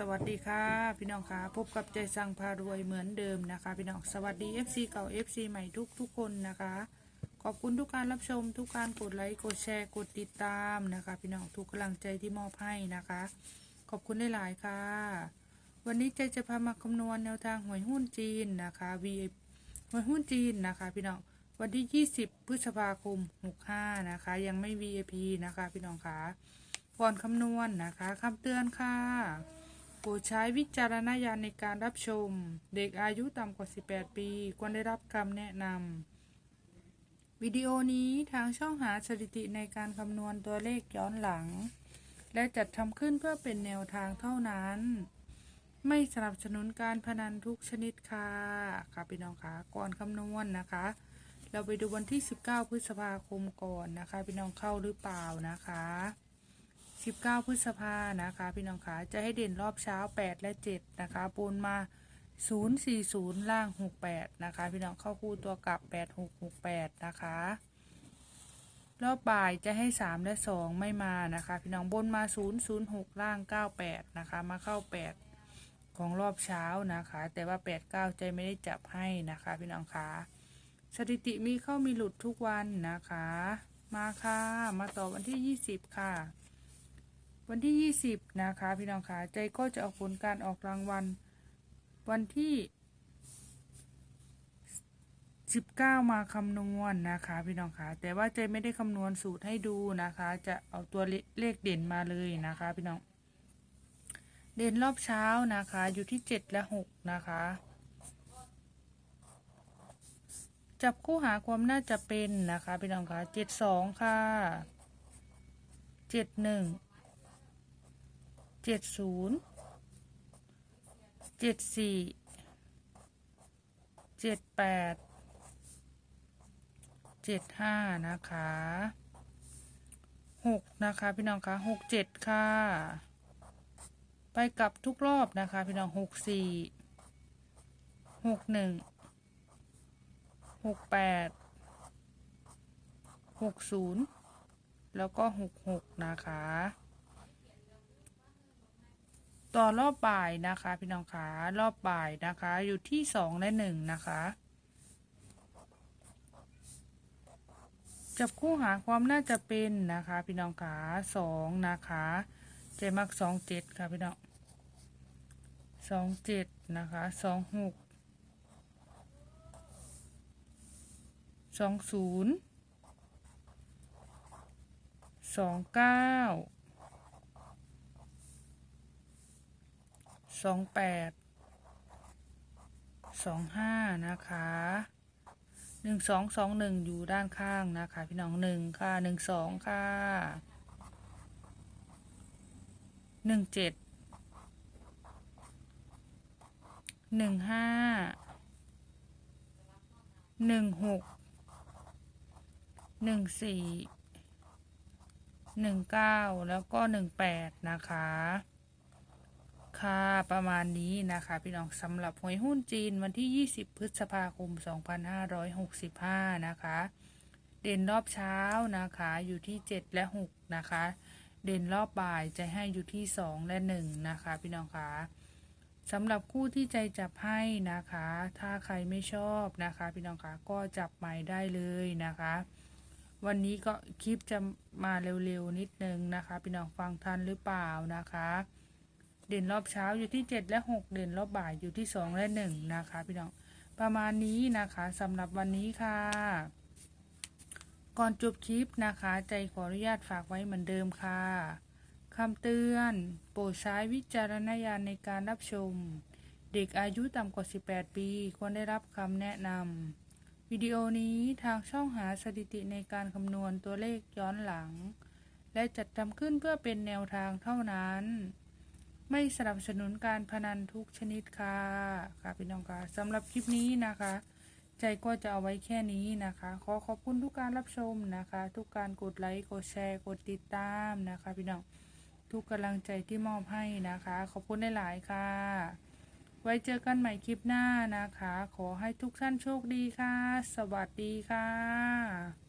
สวัสดีค่ะ พี่น้องค่ะพบกับใจสั่งพารวยเหมือนเดิมนะคะ พี่น้องสวัสดี FC เก่า FC ใหม่ทุกทุกคนนะคะ ขอบคุณทุกการรับชมทุกการกดไลค์กดแชร์กดติดตามนะคะ พี่น้องทุกกำลังใจที่มอบให้นะคะ ขอบคุณได้หลายๆค่ะ วันนี้ใจจะพามาคำนวณแนวทางหวยหุ้นจีนนะคะ V หวยหุ้นจีนนะคะ พี่น้องวันที่ 20 พฤษภาคม 65 นะคะ ยังไม่ VIP นะคะ พี่น้องค่ะก่อนคำนวณนะคะคำเตือนค่ะ ปรดใช้วิจารณญาณในการรับชม เด็กอายุต่ำกว่า 18 ปี ควรได้รับคำแนะนำวิดีโอนี้ทางช่องหาสถิติในการคำนวณตัวเลขย้อนหลัง และจัดทำขึ้นเพื่อเป็นแนวทางเท่านั้น ไม่สนับสนุนการพนันทุกชนิดค่ะค่ะพี่น้องคะก่อนคำนวณนะคะ เราไปดูวันที่ 19 พฤษภาคมก่อนนะคะ พี่น้องเข้าหรือเปล่านะคะ 19 พฤษภานะคะ พี่น้องคะจะให้เด่นรอบเช้า 8 และ 7 นะคะปูนมา 040 ล่าง 68 นะคะ พี่น้องเข้าคู่ตัวกลับ 8668 นะคะ รอบบ่ายจะให้ 3 และ 2 ไม่มานะคะ พี่น้องบนมา 006 ล่าง 98 นะคะ มาเข้า 8 ของรอบเช้านะคะ แต่ว่า 89 ใจไม่ได้จับให้นะคะ พี่น้องคะสถิติมีเข้ามีหลุดทุกวันนะคะ มาค่ะ มาต่อวันที่ 20 ค่ะ วันที่ 20 นะคะ พี่น้องคะใจก็จะออกผลการออกรางวัล วันที่ 19 มาคำนวณนะคะ พี่น้องคะแต่ว่าใจไม่ได้คำนวณสูตรให้ดูนะคะ จะเอาตัวเลเลขเด่นมาเลยนะคะ พี่น้อง เด่นรอบเช้านะคะ อยู่ที่ 7 และ 6 นะคะ จับคู่หาความน่าจะเป็นนะคะ พี่น้องคะ 72 ค่ะ 71 เจ็ดศูนย์เจ็ดสี่เจ็ดแปดเจ็ดห้านะคะหกนะคะพี่น้องคะหกเจ็ดค่ะ ไปกลับทุกรอบนะคะ พี่น้องหกสี่หกหนึ่งหกแปดหกศูนย์แล้วก็หกหกนะคะ ต่อรอบบ่ายนะคะ พี่น้องคะรอบบ่ายนะคะ อยู่ที่สองและหนึ่งนะคะ จับคู่หาความน่าจะเป็นนะคะ พี่น้องคะสองนะคะเจมักสองเจ็ดค่ะพี่น้องสองเจ็ดนะคะสองหกสองศูนย์สองเก้า สองแปดสองห้านะคะหนึ่งสองสองหนึ่งอยู่ด้านข้างนะคะ พี่น้องหนึ่งค่ะหนึ่งสองค่ะหนึ่งเจ็ดหนึ่งห้าหนึ่งหกหนึ่งสี่หนึ่งเก้าแล้วก็หนึ่งแปดนะคะ ค่ะประมาณนี้นะคะ พี่น้องสำหรับหวยหุ้นจีนวันที่ 20 พฤษภาคม 2565 นะคะ เด่นรอบเช้านะคะอยู่ที่ 7 และ 6 นะคะ เด่นรอบบ่ายจะให้อยู่ที่ 2 และ 1 นะคะ พี่น้องคะสำหรับคู่ที่ใจจับให้นะคะ ถ้าใครไม่ชอบนะคะ พี่น้องคะก็จับใหม่ได้เลยนะคะ วันนี้ก็คลิปจะมาเร็วๆนิดนึงนะคะ พี่น้องฟังทันหรือเปล่านะคะ เด่นรอบเช้าอยู่ที่ 7 และ 6 เด่นรอบบ่ายอยู่ที่ 2 และ 1 นะคะ พี่น้อง ประมาณนี้นะคะสำหรับวันนี้ค่ะ ก่อนจบคลิปนะคะ ใจขออนุญาตฝากไว้เหมือนเดิมค่ะคำเตือน โปรดใช้วิจารณญาณในการรับชม เด็กอายุต่ำกว่า 18 ปี ควรได้รับคำแนะนำวิดีโอนี้ทางช่องหาสถิติในการคำนวณตัวเลขย้อนหลัง และจัดทำขึ้นเพื่อเป็นแนวทางเท่านั้น ไม่สนับสนุนการพนันทุกชนิดค่ะค่ะพี่น้องค่ะสำหรับคลิปนี้นะคะ ใจก็จะเอาไว้แค่นี้นะคะ ขอขอบคุณทุกการรับชมนะคะ ทุกการกดไลค์กดแชร์กดติดตามนะคะ พี่น้องทุกกำลังใจที่มอบให้นะคะ ขอบคุณหลายๆค่ะ ไว้เจอกันใหม่คลิปหน้านะคะ ขอให้ทุกท่านโชคดีค่ะ สวัสดีค่ะ